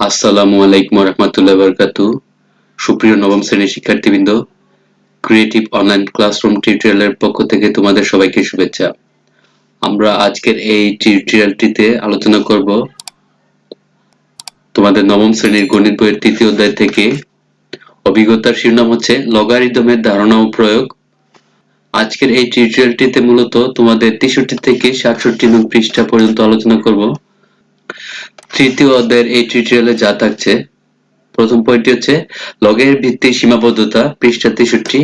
আসসালামু আলাইকুম রহমতুল্লাহ বরকাতু সুপ্রিয় নবম শ্রেণির শিক্ষার্থীবৃন্দ ক্রিয়েটিভ অনলাইন ক্লাসরুম টিউটোরিয়ালের পক্ষ থেকে তোমাদের সবাইকে শুভেচ্ছা। আমরা আজকের এই টিউটোরিয়ালটিতে আলোচনা করব তোমাদের নবম শ্রেণির গণিত বইয়ের তৃতীয় অধ্যায় থেকে। অভিজ্ঞতার শিরোনাম হচ্ছে লগারিদমের ধারণা ও প্রয়োগ। আজকের এই টিউটোরিয়ালটিতে মূলত তোমাদের তেষট্টি থেকে সাতষট্টি নং পৃষ্ঠা পর্যন্ত আলোচনা করব। তৃতীয় অধ্যায়ের এই টিউটোরিয়ালে যা থাকছে, প্রথম পয়েন্টটি হচ্ছে লগের ভিত্তি সীমাবদ্ধতা, পৃষ্ঠা তেষট্টি।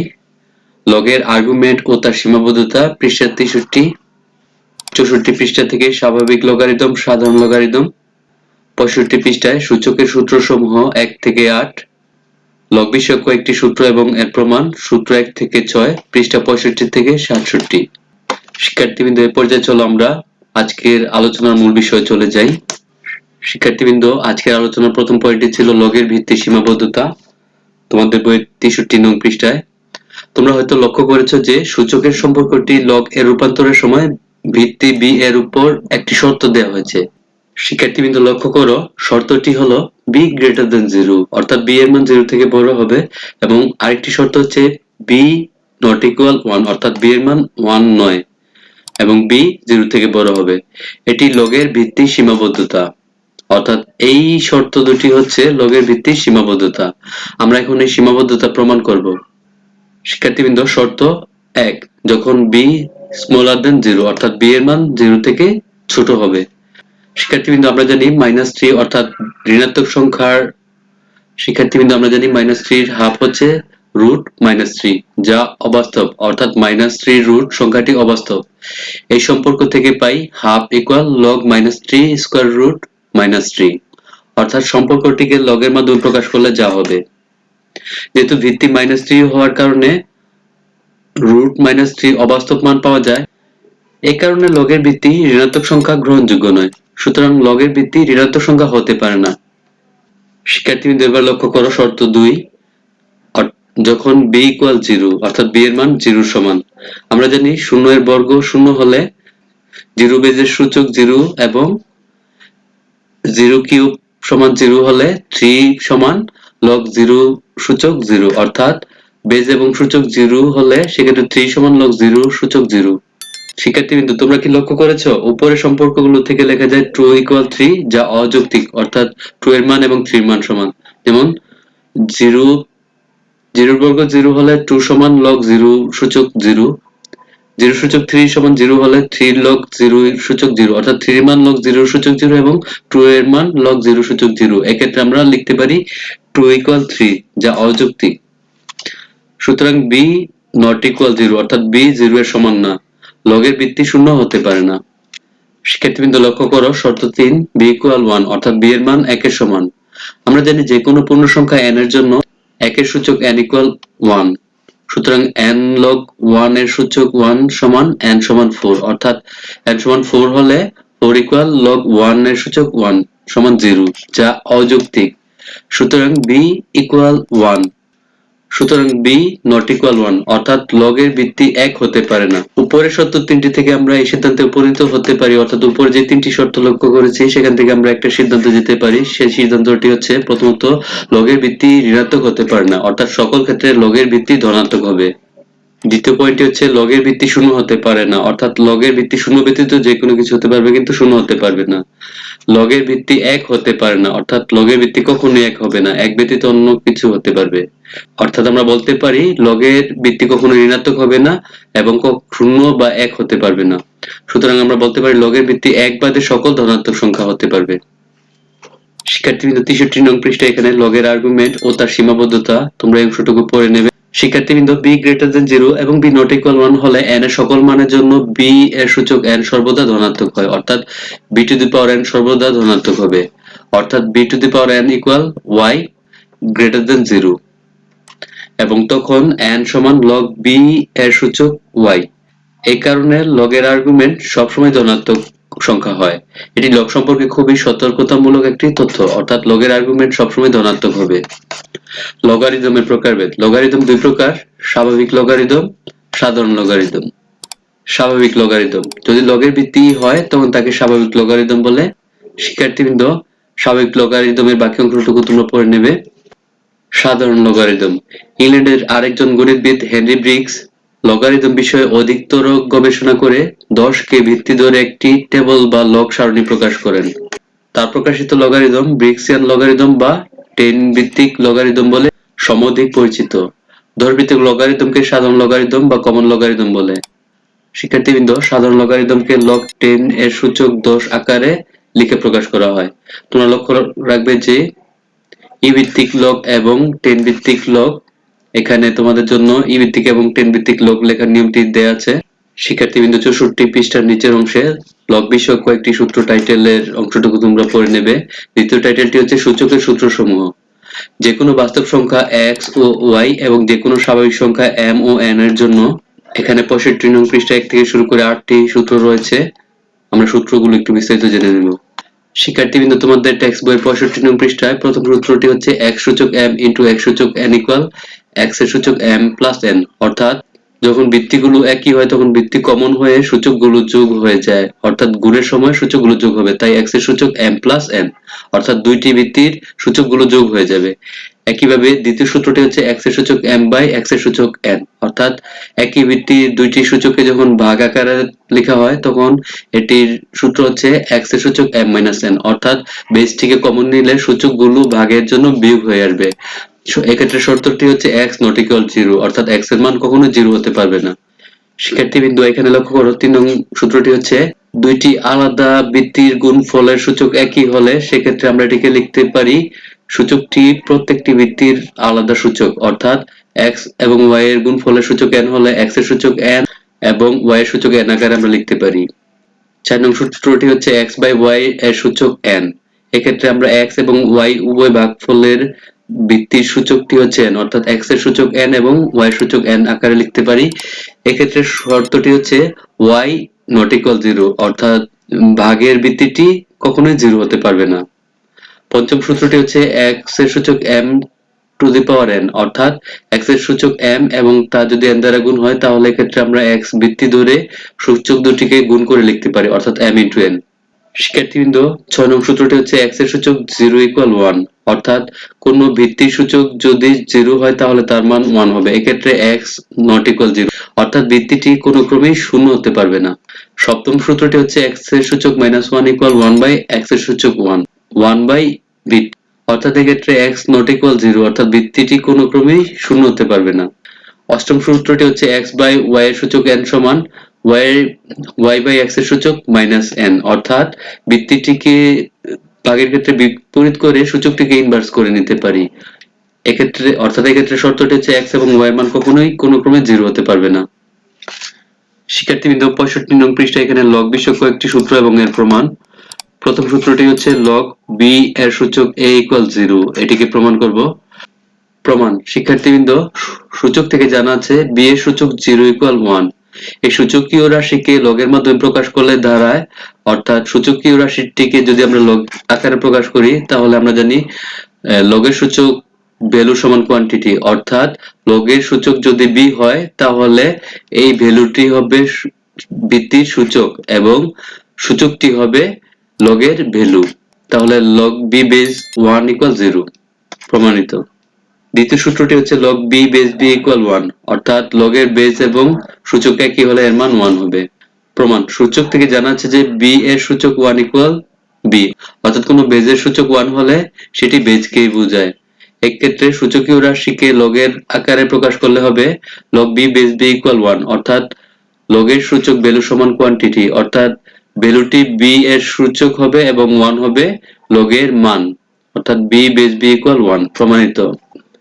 লগের আর্গুমেন্ট ও তার সীমাবদ্ধতা, পৃষ্ঠা তেষট্টি। চৌষট্টি পৃষ্ঠা থেকে স্বাভাবিক লগারিদম সাধারণ লগারিদম পঁয়ষট্টি পৃষ্ঠায় সূচকের সূত্রসমূহ এক থেকে আট। লগ বিষয়ক কয়েকটি সূত্র এবং এর প্রমাণ, সূত্র এক থেকে ছয়, পৃষ্ঠা পঁয়ষট্টি থেকে সাতষট্টি। শিক্ষার্থীবৃন্দ, এ পর্যায়ে চলো আমরা আজকের আলোচনার মূল বিষয়ে চলে যাই। শিক্ষার্থীবৃন্দ, আজকের আলোচনার প্রথম পয়েন্টটি ছিল লগের ভিত্তি সীমাবদ্ধতা। তোমাদের বইয়ের তেষট্টি নং পৃষ্ঠায়। তোমরা হয়তো লক্ষ্য করেছ যে সূচকের সম্পর্কটি লগ এর রূপান্তরের সময় ভিত্তি বি এর উপর একটি শর্ত দেওয়া হয়েছে। শিক্ষার্থীবৃন্দ লক্ষ্য করো, শর্তটি হলো বি গ্রেটার দেন জিরো অর্থাৎ বি এর মান জিরো থেকে বড় হবে এবং আরেকটি শর্ত হচ্ছে বি নট ইকুয়াল ওয়ান অর্থাৎ বি এর মান ওয়ান নয় এবং বি জিরো থেকে বড় হবে। এটি লগের ভিত্তি সীমাবদ্ধতা। অর্থাৎ এই শর্ত দুটি হচ্ছে লগের ভিত্তির সীমাবদ্ধতা। আমরা এখন এই সীমাবদ্ধতা প্রমাণ করব। শিক্ষার্থীবৃন্দ, শর্ত এক, যখন বি স্মলার দেন জিরো অর্থাৎ বি এর মান জিরো থেকে ছোট হবে। শিক্ষার্থীবৃন্দ, আমরা জানি মাইনাস থ্রি অর্থাৎ ঋণাত্মক সংখ্যার শিক্ষার্থীবৃন্দ, আমরা জানি মাইনাস থ্রির হাফ হচ্ছে রুট মাইনাস থ্রি যা অবাস্তব, অর্থাৎ মাইনাস থ্রি রুট সংখ্যাটি অবাস্তব। এই সম্পর্ক থেকে পাই half equal log minus three square root minus three অর্থাৎ সম্পর্কটিকে লগের মাধ্যমে প্রকাশ করলে যা হবে। যেহেতু ভিত্তি মাইনাস থ্রি হওয়ার কারণে রুট মাইনাস থ্রি অবাস্তব মান পাওয়া যায় এই কারণে লগের ভিত্তি ঋণাত্মক সংখ্যা গ্রহণযোগ্য নয়। সুতরাং লগের ভিত্তি ঋণাত্মক সংখ্যা হতে পারে না। শিক্ষার্থীবৃন্দ এবার লক্ষ্য করো শর্ত দুই। যখন বি ইকুয়াল জিরো অর্থাৎ বি এর মান জিরো সমান। আমরা জানি শূন্য এর বর্গ শূন্য হলে জিরো বেজের সূচক জিরো এবং জিরো কিউব সমান জিরো হলে থ্রি সমান লগ জিরো সূচক জিরো, অর্থাৎ বেজ এবং সূচক জিরো হলে সেক্ষেত্রে থ্রি সমান লগ জিরো সূচক জিরো। শিক্ষার্থীবৃন্দ তোমরা কি লক্ষ্য করেছ? উপরের সম্পর্কগুলো থেকে লেখা যায় ট্রু ইকুয়াল থ্রি যা অযৌক্তিক, অর্থাৎ ট্রু এর মান এবং থ্রির মান সমান। যেমন জিরো, জিরোর বর্গ জিরো হলে টু সমান লগ জিরো সূচক জিরো জিরো সূচক থ্রি সমান জিরো হলে থ্রি লগ জিরো সূচক জিরো অর্থাৎ থ্রির মান লগ জিরো সূচক জিরো এবং টু এর মান লগ জিরো সূচক জিরো এক্ষেত্রে আমরা লিখতে পারি টু ইকুয়াল থ্রি যা অযৌক্তিক। সুতরাং বি নট ইকুয়াল জিরো অর্থাৎ বি জিরো এর সমান না। লগের ভিত্তি শূন্য হতে পারে না। শিক্ষার্থীবৃন্দ লক্ষ্য করো, শর্ত তিন বি ইকুয়াল ওয়ান অর্থাৎ বি এর মান একের সমান। আমরা জানি যে কোনো পূর্ণ সংখ্যা এন এর জন্য একের সূচক এন ইকুয়াল ওয়ান সুতরাং এন লগ ওয়ানের সূচক ওয়ান সমান এন সমান ফোর অর্থাৎ এন সমান ফোর হলে ফোর ইকুয়াল লগ ওয়ানের সূচক ওয়ান সমান জিরো যা অযৌক্তিক। সুতরাং বি ইকুয়াল ওয়ান সুতরাং বি নট ইকুয়াল ওয়ান অর্থাৎ লগের ভিত্তি এক হতে পারে না। উপরের শর্ত তিনটি থেকে আমরা এই সিদ্ধান্তে উপনীত হতে পারি, অর্থাৎ উপরে যে তিনটি শর্ত লক্ষ্য করেছি, সেখান থেকে আমরা একটা সিদ্ধান্ত যেতে পারি। সেই সিদ্ধান্তটি হচ্ছে প্রথমত লগের ভিত্তি ঋণাত্মক হতে পারে না, অর্থাৎ সকল ক্ষেত্রে লগের ভিত্তি ধনাত্মক হবে। দ্বিতীয় পয়েন্টটি হচ্ছে লগের ভিত্তি শূন্য হতে পারে না, অর্থাৎ লগের ভিত্তি শূন্য ব্যতীত যে কোনো কিছু হতে পারবে কিন্তু শূন্য হতে পারবে না। লগের ভিত্তি এক হতে পারে না, অর্থাৎ লগের ভিত্তি কখনোই এক হবে না, এক ব্যতীত অন্য কিছু হতে পারবে। অর্থাৎ আমরা বলতে পারি, লগের ভিত্তি কখনো ঋণাত্মক হবে না এবং শূন্য বা এক হতে পারবে না। সুতরাং আমরা বলতে পারি, লগের ভিত্তি এক বাদে সকল ধনাত্মক সংখ্যা হতে পারবে। শিক্ষার্থীবৃন্দ তেষট্টি নং পৃষ্ঠা এখানে লগের আর্গুমেন্ট ও তার সীমাবদ্ধতা তোমরা এই অংশটুকু পড়ে নেবে। শিক্ষার্থীবৃন্দ বি গ্রেটার দেন জিরো এবং বি নট ইকুয়াল ওয়ান হলে এন এর সকল মানের জন্য বি এর সূচক এন সর্বদা ধনাত্মক হয়। অর্থাৎ B to the power N সর্বদা ধনাত্মক হবে। অর্থাৎ B to the power N equal Y greater than zero এবং তখন এন সমান লগ বি এর সূচক ওয়াই এই কারণে লগের আর্গুমেন্ট সবসময় ধনাত্মক। সংখ্যা হয়। এটি লগ সম্পর্কে খুবই সতর্কতামূলক একটি তথ্য, অর্থাৎ লগের আর্গুমেন্ট সবসময় ধনাত্মক হবে। লগারিদমের প্রকারভেদ। লগারিদম দুই প্রকার, স্বাভাবিক লগারিদম সাধারণ লগারিদম স্বাভাবিক লগারিদম যদি লগের ভিত্তি হয়, তখন তাকে স্বাভাবিক লগারিদম বলে। শিক্ষার্থীবৃন্দ, স্বাভাবিক লগারিদমের বাকি অংশটুকু তোমরা পড়ে নেবে। সাধারণ লগারিদম ইংল্যান্ডের আরেকজন গণিতবিদ, হেনরি ব্রিক্স লগারিদম বিষয়ে অধিকতর গবেষণা করে দশকে ভিত্তি ধরে একটি টেবল বা লগ সারণী প্রকাশ করেন। তার প্রকাশিত লগারিদম ব্রিক্সিয়ান লগারিদম বা টেন ভিত্তিক লগারিদম বলে সমধিক পরিচিত। দশভিত্তিক লগারিদমকে সাধারণ লগারিদম বা কমন লগারিদম বলে। শিক্ষার্থীবৃন্দ, সাধারণ লগারিদমকে লগ টেন এর সূচক দশ আকারে লিখে প্রকাশ করা হয়। তোমরা লক্ষ্য রাখবে যে ই ভিত্তিক লগ এবং টেন ভিত্তিক লগ এখানে তোমাদের জন্য ই ভিত্তিক এবং টেন ভিত্তিক লগ লেখার নিয়মটি দেয়া আছে। শিক্ষার্থীবৃন্দ চৌষট্টি পৃষ্ঠার নিচের অংশে লগ বিষয়ক কয়েকটি সূত্র টাইটেলের অংশটুকু তোমরা পড়ে নেবে। দ্বিতীয় টাইটেলটি হচ্ছে সূচকের সূত্রসমূহ। যে কোনো বাস্তব সংখ্যা এক্স ও ওয়াই এবং যে কোনো স্বাভাবিক সংখ্যা এম ও এন এর জন্য এখানে পঁয়ষট্টি নং পৃষ্ঠা এক থেকে শুরু করে আটটি সূত্র রয়েছে। আমরা সূত্রগুলো একটু বিস্তারিত জেনে নেব। শিক্ষার্থীবৃন্দ, তোমাদের টেক্সট বইয়ের পঁয়ষট্টি নং পৃষ্ঠায় প্রথম সূত্রটি হচ্ছে এক সূচক এম ইন্টু এক সূচক এন ইকুয়াল এক্সের সূচক এম প্লাস এন অর্থাৎ যখন ভিত্তিগুলো একই হয়, তখন ভিত্তি কমন হয়ে সূচকগুলো যোগ হয়ে যায়। অর্থাৎ গুণের সময় সূচকগুলো যোগ হবে, তাই এক্সের সূচক এম প্লাস এন অর্থাৎ দুইটি ভিত্তির সূচকগুলো যোগ হয়ে যাবে। একইভাবে দ্বিতীয় সূত্রটি হচ্ছে এক্সের সূচক এম বাই এক্সের সূচক এন অর্থাৎ একই ভিত্তির দুইটি সূচকে যখন ভাগ আকারে লেখা হয়, তখন এটির সূত্র হচ্ছে এক্সের সূচক এম মাইনাস এন অর্থাৎ বেস থেকে কমন নিলে সূচকগুলো ভাগের জন্য বিয়োগ হয়ে আসবে। এক্ষেত্রে শর্তটি হচ্ছে এক্স নট ইকুয়াল জিরো অর্থাৎ এক্সের মান কখনো জিরো হতে পারবে না। শিক্ষার্থীবৃন্দ এখানে লক্ষ্য করো, তিন নং সূত্রটি হচ্ছে দুইটি আলাদা ভিত্তির গুণফলের সূচক একই হলে সেক্ষেত্রে আমরা এটিকে লিখতে পারি সূচকটি প্রত্যেকটি ভিত্তির আলাদা সূচক, অর্থাৎ এক্স এবং ওয়াই এর গুণফলের সূচক এন হলে এক্সের সূচক এন এবং ওয়াই এর সূচক n আকারে আমরা লিখতে পারি। চার নং সূত্রটি হচ্ছে এক্স বাই ওয়াই এর সূচক এন এক্ষেত্রে আমরা এক্স এবং ওয়াই উভয় ভাগফলের ভিত্তির সূচকটি হচ্ছে n, অর্থাৎ x এর সূচক n এবং y এর সূচক n আকারে লিখতে পারি। এক্ষেত্রে শর্তটি হচ্ছে y নট ইকুয়াল জিরো অর্থাৎ ভাগের ভিত্তিটি কখনোই জিরো হতে পারবে না। পঞ্চম সূত্রটি হচ্ছে x এর সূচক m to the power n, অর্থাৎ x এর সূচক m এবং তা যদি n দ্বারা গুণ হয়, তাহলে এক্ষেত্রে আমরা x ভিত্তি ধরে সূচক দুটিকে গুণ করে লিখতে পারি, অর্থাৎ m ইন্টু n শিক্ষার্থীবৃন্দ, ছয় নং সূত্রটি হচ্ছে x এর সূচক জিরো ইকুয়াল ওয়ান অর্থাৎ কোন ভিত্তির সূচক যদি জিরো হয় তাহলে তার মান ওয়ান হবে। এক্ষেত্রে x নট ইকুয়াল জিরো অর্থাৎ ভিত্তিটি কোনো ক্রমেই শূন্য হতে পারবে না। সপ্তম সূত্রটি হচ্ছে x এর সূচক minus one equal one by এক্সের সূচক ওয়ান ওয়ান বাই ভিত্তি অর্থাৎ এক্ষেত্রে এক্স নট ইকুয়াল জিরো অর্থাৎ ভিত্তিটি কোনো ক্রমেই শূন্য হতে পারবে না। অষ্টম সূত্রটি হচ্ছে এক্স বাই ওয়াই এর সূচক n সমান y বাই x এর সূচক মাইনাস n, অর্থাৎ ভিত্তিটিকে ভাগের ক্ষেত্রে বিপরীত করে সূচকটিকে ইনভার্স করে নিতে পারি। এক্ষেত্রে, অর্থাৎ এক্ষেত্রে শর্তটি হচ্ছে x এবং এর মান কখনোই কোনো ক্রমে জিরো হতে পারবে না। শিক্ষার্থীবৃন্দ পঁয়ষট্টি নং পৃষ্ঠা এখানে লগ বিষয়ক কয়েকটি সূত্র এবং এর প্রমাণ। প্রথম সূত্রটি হচ্ছে লগ বি এর সূচক a ইকুয়াল জিরো এটিকে প্রমাণ করব। প্রমাণ শিক্ষার্থীবৃন্দ সূচক থেকে জানা আছে b এর সূচক জিরো ইকুয়াল ওয়ান এই সূচকীয় রাশিকে লগের মাধ্যমে প্রকাশ করলে দাঁড়ায়, অর্থাৎ সূচকীয় রাশিটিকে যদি আমরা লগ আকারে প্রকাশ করি, তাহলে আমরা জানি লগের সূচক ভ্যালু সমান কোয়ান্টিটি অর্থাৎ লগের সূচক যদি বি হয়, তাহলে এই ভ্যালুটি হবে ভিত্তির সূচক এবং সূচকটি হবে লগের ভ্যালু। তাহলে log B base one equal zero প্রমাণিত। দ্বিতীয় সূত্রটি হচ্ছে log B base B equal one অর্থাৎ লগের বেস এবং সূচক একই হলে এর মান ওয়ান হবে। প্রমাণ, সূচক থেকে জানা যাচ্ছে যে বি এর সূচক ওয়ান ইকুয়াল বি অর্থাৎ কোনো বেজের সূচক ওয়ান হলে সেটি বেজকেই বোঝায়। এক্ষেত্রে সূচকীয় রাশিকে লগের আকারে প্রকাশ করলে হবে log B base B equal one অর্থাৎ লগের সূচক ভ্যালু সমান কোয়ান্টিটি অর্থাৎ ভ্যালুটি বি এর সূচক হবে এবং ওয়ান হবে লগের মান, অর্থাৎ B base B equal one প্রমাণিত।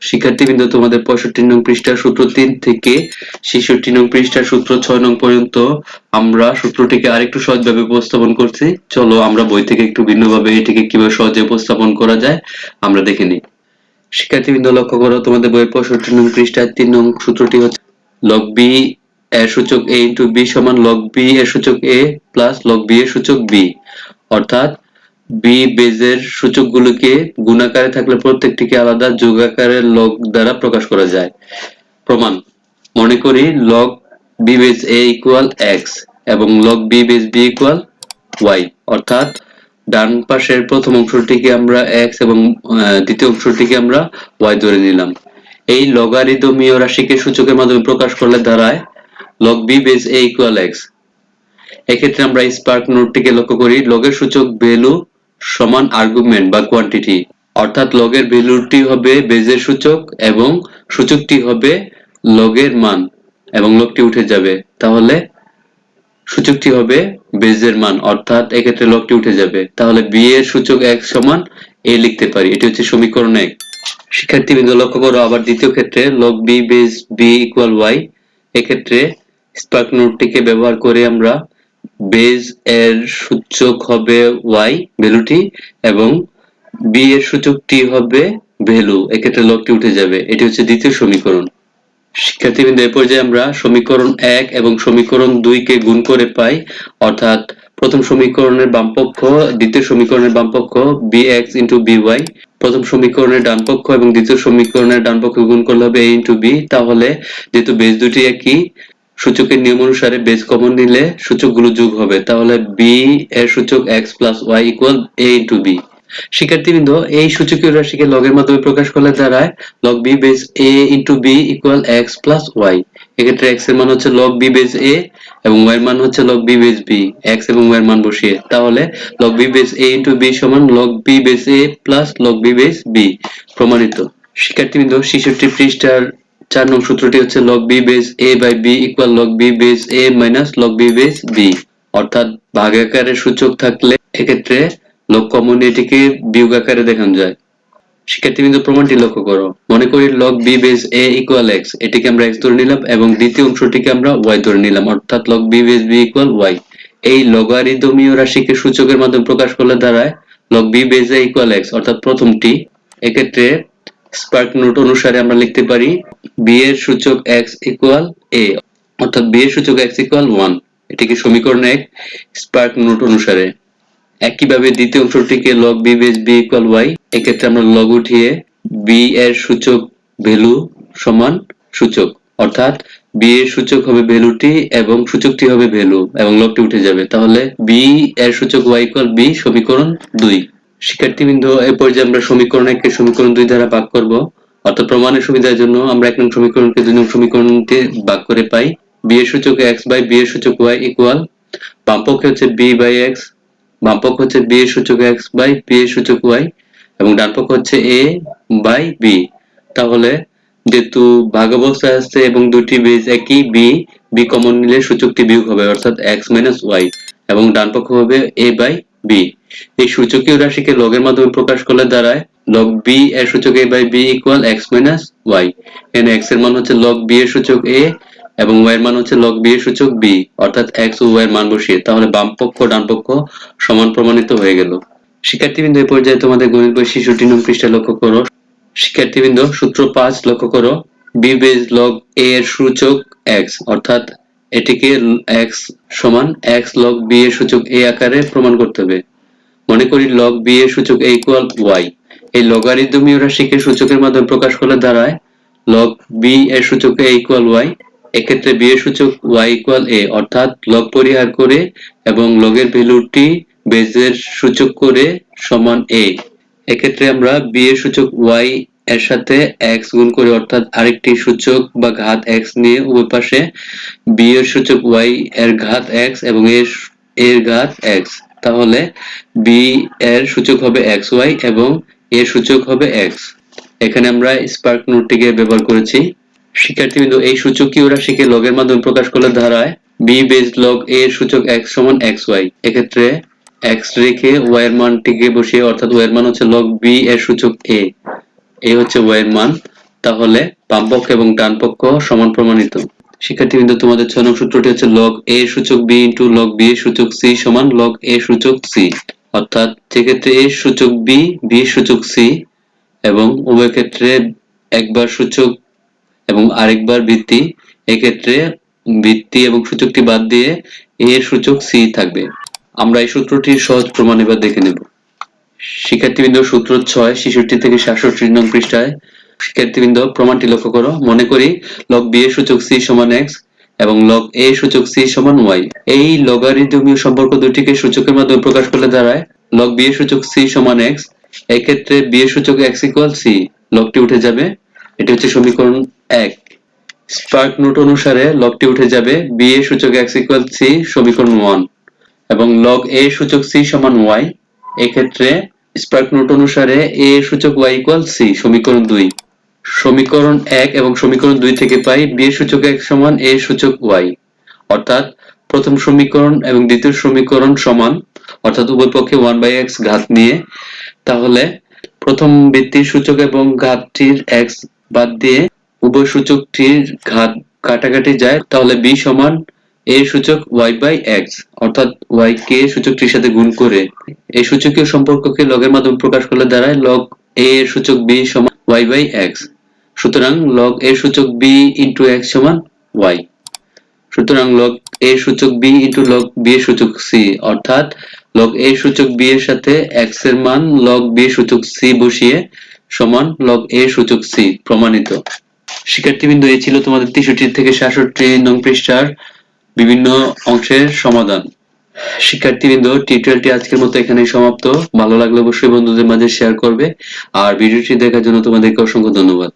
শিক্ষার্থীবৃন্দ, তোমাদের পঁয়ষট্টি নং পৃষ্ঠার সূত্র তিন থেকে ছেষট্টি নং পৃষ্ঠার সূত্র ছয় নং পর্যন্ত আমরা সূত্রটিকে আরেকটু সহজভাবে উপস্থাপন করছি। চলো আমরা বই থেকে একটু ভিন্নভাবে এটিকে কীভাবে সহজে উপস্থাপন করা যায়, আমরা দেখে নিই। শিক্ষার্থীবৃন্দ, লক্ষ্য করো, তোমাদের বইয়ের পঁয়ষট্টি নং পৃষ্ঠার তিন নং সূত্রটি হচ্ছে লগ বি এর সূচক এ ইন্টু বি সমান লগ বি এর সূচক এ প্লাস লগ বি এর সূচক বি অর্থাৎ বি বেজের সূচকগুলোকে গুণাকারে থাকলে প্রত্যেকটিকে আলাদা যোগাকারে লগ দ্বারা প্রকাশ করা যায়। প্রমাণ, মনে করি log B base a equal x এবং log B base b equal y অর্থাৎ, ডান পাশের প্রথম অংশটিকে আমরা এক্স এবং দ্বিতীয় অংশটিকে আমরা ওয়াই ধরে নিলাম। এই লগারিদমীয় রাশিকে সূচকের মাধ্যমে প্রকাশ করলে দাঁড়ায় log B base A equal X এক্ষেত্রে আমরা স্পার্ক নোটটিকে লক্ষ্য করি। লগের সূচক ভ্যালু সমান আর্গুমেন্ট বা কোয়ান্টিটি অর্থাৎ লগের ভ্যালুটি হবে বেজের সূচক এবং সূচকটি হবে লগের মান, এবং লগটি উঠে যাবে। তাহলে সূচকটি হবে বেজের মান, অর্থাৎ এক্ষেত্রে লগটি উঠে যাবে। তাহলে বি এর সূচক এক সমান এ লিখতে পারি। এটি হচ্ছে সমীকরণ এক। শিক্ষার্থীবৃন্দ, লক্ষ্য করো, আবার দ্বিতীয় ক্ষেত্রে log B base B equal Y এক্ষেত্রে স্পার্ক নোটটিকে ব্যবহার করে আমরা বেজ এর সূচক হবে ওয়াই ভ্যালুটি, এবং বি এর সূচকটি হবে ভ্যালু। এক্ষেত্রে লগটি উঠে যাবে। এটি হচ্ছে দ্বিতীয় সমীকরণ। শিক্ষার্থীবৃন্দ, এ পর্যায়ে আমরা সমীকরণ এক এবং সমীকরণ গুণ করে পাই। অর্থাৎ প্রথম সমীকরণের বামপক্ষ, দ্বিতীয় সমীকরণের বামপক্ষ B X into B Y প্রথম সমীকরণের ডান পক্ষ এবং দ্বিতীয় সমীকরণের ডান পক্ষ গুণ করলে হবে এ ইন্টু বি তাহলে যেহেতু বেজ দুটি একই সূচকের নিয়ম অনুসারে বেস কমন নিলে সূচকগুলো যোগ হবে। তাহলে বি এর সূচক X plus Y equal A into B শিক্ষার্থীবৃন্দ এই সূচকীয় রাশিকে লগের মাধ্যমে প্রকাশ করলে দাঁড়ায় log B base A into B equal X plus Y এক্ষেত্রে এক্সের মান হচ্ছে লগ বি বেস এ এবং ওয়াই এর মান হচ্ছে log B base B X এবং ওয়াই এর মান বসিয়ে। তাহলে log B base A into B সমান log B base A plus log B base B প্রমাণিত। শিক্ষার্থীবৃন্দ শিশুটি পৃষ্ঠার চার নং সূত্রটি হচ্ছে log B base A by B equal log B base A minus log B base B অর্থাৎ ভাগাকারের সূচক থাকলে এক্ষেত্রে লগ কমন এটিকে বিয়োগ আকারে দেখানো যায়। শিক্ষার্থীবৃন্দ, প্রমাণটি লক্ষ্য করো। মনে করি log B base A equal X এটিকে আমরা এক্স ধরে নিলাম এবং দ্বিতীয় অংশটিকে আমরা ওয়াই ধরে নিলাম, অর্থাৎ log B base B equal Y এই লগারিদমীয় রাশিকে সূচকের মাধ্যমে প্রকাশ করলে দাঁড়ায় log B base A equal X অর্থাৎ প্রথমটি। এক্ষেত্রে স্পার্ক নোট অনুসারে আমরা লিখতে পারি বি এর সূচক এক্স ইকুয়াল এ অর্থাৎ বি এর সূচক এক্স ইকুয়াল ওয়ান এটিকে সমীকরণ এক? স্পার্ক নোট অনুসারে। একইভাবে দ্বিতীয় অংশটিকে log B base B equal Y এক্ষেত্রে আমরা লগ উঠিয়ে বি এর সূচক ভ্যালু সমান সূচক, অর্থাৎ বি এর সূচক হবে ভ্যালুটি এবং সূচকটি হবে ভ্যালু এবং লগটি উঠে যাবে। তাহলে বি এর সূচক ওয়াই ইকুয়াল বি সমীকরণ দুই। শিক্ষার্থীবৃন্দ, এ পর্যায়ে আমরা সমীকরণ এককে সমীকরণ দুই দ্বারা ভাগ করব। অর্থাৎ প্রমাণের সুবিধার জন্য আমরা এক নং সমীকরণকে দুই নং সমীকরণকে ভাগ করে পাই। বি এর সূচক এক্স বাই বি এর সূচক ওয়াই ইকুয়াল বামপক্ষে হচ্ছে বি বাই এক্স বামপক্ষ হচ্ছে বি এর সূচক এক্স বাই বি এর সূচক ওয়াই এবং ডান পক্ষ হচ্ছে এ বাই বি তাহলে যেহেতু ভাগ অবস্থায় আছে এবং দুটি বেজ একই বি বি কমন নিলে সূচকটি বিয়োগ হবে, অর্থাৎ এক্স মাইনাস ওয়াই এবং ডান পক্ষ হবে এ বাই বি এই সূচকীয় রাশিকে লগের মাধ্যমে প্রকাশ করলে দাঁড়ায় লগ বি এর সূচক A by B equal X minus Y এখানে এক্সের মান হচ্ছে লগ বি এর সূচক এ এবং ওয়াই এর মান হচ্ছে লগ বি এর সূচক বি অর্থাৎ এক্স ও ওয়াই এর মান বসিয়ে। তাহলে বাম পক্ষ, ডান পক্ষ সমান প্রমাণিত হয়ে গেল। শিক্ষার্থীবৃন্দ এই পর্যায়ে তোমাদের গণিত বই শিশুটি নং পৃষ্ঠা লক্ষ্য করো। শিক্ষার্থীবৃন্দ, সূত্র পাঁচ লক্ষ্য করো। বি বেজ লগ এ এর সূচক এক্স অর্থাৎ এটিকে এক্স সমান এক্স লগ বি এর সূচক এ আকারে প্রমাণ করতে হবে। মনে করি লগ বি এর সূচক এ ইকুয়াল ওয়াই এই লগারিদমীয় রাশিকে সূচকের মাধ্যমে প্রকাশ করলে দাঁড়ায় লগ বি এর সূচক এ ইকুয়াল ওয়াই এক্ষেত্রে বি এর সূচক ওয়াই ইকুয়াল এ অর্থাৎ লগ পরিহার করে এবং লগের ভ্যালুটি বেজের সূচক করে সমান এ এক্ষেত্রে আমরা বি এর সূচক ওয়াই এর সাথে এক্স গুণ করে অর্থাৎ আরেকটি সূচক বা ঘাত এক্স নিয়ে উভয় পাশে বি এর সূচক ওয়াই এর ঘাত এক্স এবং এর এর ঘাত এক্স তাহলে বি এর সূচক হবে ওয়াই এবং এর সূচক হবে এক্স এখানে আমরা স্পার্ক নোটটিকে ব্যবহার করেছি। শিক্ষার্থীবৃন্দ, এই সূচকীয় রাশিকে লগের মাধ্যমে প্রকাশ করলে ধারায় বি বেজ লগ এ এর সূচক এক্স সমান ওয়াই এক্ষেত্রে এক্স রেখে ওয়াই এর মানটিকে বসিয়ে, অর্থাৎ ওয়াই এর মান হচ্ছে লগ বি এর সূচক এ এ হচ্ছে ওয়াই মান। তাহলে বাম পক্ষ এবং ডান পক্ষ সমান প্রমাণিত। শিক্ষার্থীবৃন্দ, তোমাদের ছয় নং সূত্রটি হচ্ছে লগ এ সূচক বি ইন্টু লগ বি সূচক সি সমান লগ এ সূচক সি অর্থাৎ যেক্ষেত্রে এ সূচক বি বি সূচক সি এবং উভয় ক্ষেত্রে একবার সূচক এবং আরেকবার ভিত্তি। এক্ষেত্রে ভিত্তি এবং সূচকটি বাদ দিয়ে এ সূচক সি থাকবে। আমরা এই সূত্রটির সহজ প্রমাণ এবার দেখে নেব। শিক্ষার্থীবৃন্দ সূত্র ছয় ছেষট্টি থেকে সাতষট্টি নং পৃষ্ঠায়। শিক্ষার্থীবৃন্দ, প্রমাণটি লক্ষ্য করো। মনে করি লগ বি এর সূচক সি সমান এক্স এবং লগ এ সূচক সি সমান ওয়াই এই লগারিদমীয় সম্পর্ক দুটিকে সূচকের মাধ্যমে প্রকাশ করলে দাঁড়ায়। লগ বি এর সূচক সি সমান এক্স এক্ষেত্রে বি এর সূচক এক্স ইকুয়াল সি লগটি উঠে যাবে, এটি হচ্ছে সমীকরণ এক। স্পার্ক নোট অনুসারে লগটি উঠে যাবে বি এর সূচক এক্স ইকুয়াল সি সমীকরণ ওয়ান এবং লগ এ সূচক সি সমান ওয়াই এক্ষেত্রে স্পার্ক নোট অনুসারে এ সূচক ওয়াই ইকুয়াল সি সমীকরণ দুই। সমীকরণ এক এবং সমীকরণ দুই থেকে পাই বি সূচক এক সমান এ সূচক ওয়াই অর্থাৎ প্রথম সমীকরণ এবং দ্বিতীয় সমীকরণ সমান, অর্থাৎ উভয় পক্ষে ওয়ান বাই এক্স ঘাত নিয়ে। তাহলে প্রথম বৃত্তির সূচক এবং ঘাতটির এক্স বাদ দিয়ে উভয় সূচকটির ঘাত কাটাকাটি যায়, তাহলে বি সমান এ সূচক ওয়াই বাই এক্স অর্থাৎ ওয়াই কে সূচকটির সাথে গুণ করে এই সূচকীয় সম্পর্ককে লগের মাধ্যমে প্রকাশ করলে দাঁড়ায় লগ এ এর সূচক বি সমান ওয়াই বাই এক্স সুতরাং লগ এর সূচক বি ইন্টু এক্স সমান ওয়াই সুতরাং লগ এ সূচক বি ইন্টু লগ বি এর সূচক সি অর্থাৎ লগ এ সূচক বি এর সাথে এক্সের মান লগ বি এর সূচক সি বসিয়ে সমান লগ এ সূচক সি প্রমাণিত। শিক্ষার্থীবৃন্দ, এই ছিল তোমাদের তেষট্টি থেকে সাতষট্টি নং পৃষ্ঠার বিভিন্ন অংশের সমাধান। শিক্ষার্থীবৃন্দ, টিউটোরিয়ালটি আজকের মতো এখানেই সমাপ্ত। ভালো লাগলে অবশ্যই বন্ধুদের মাঝে শেয়ার করবে। আর ভিডিওটি দেখার জন্য তোমাদেরকে অসংখ্য ধন্যবাদ।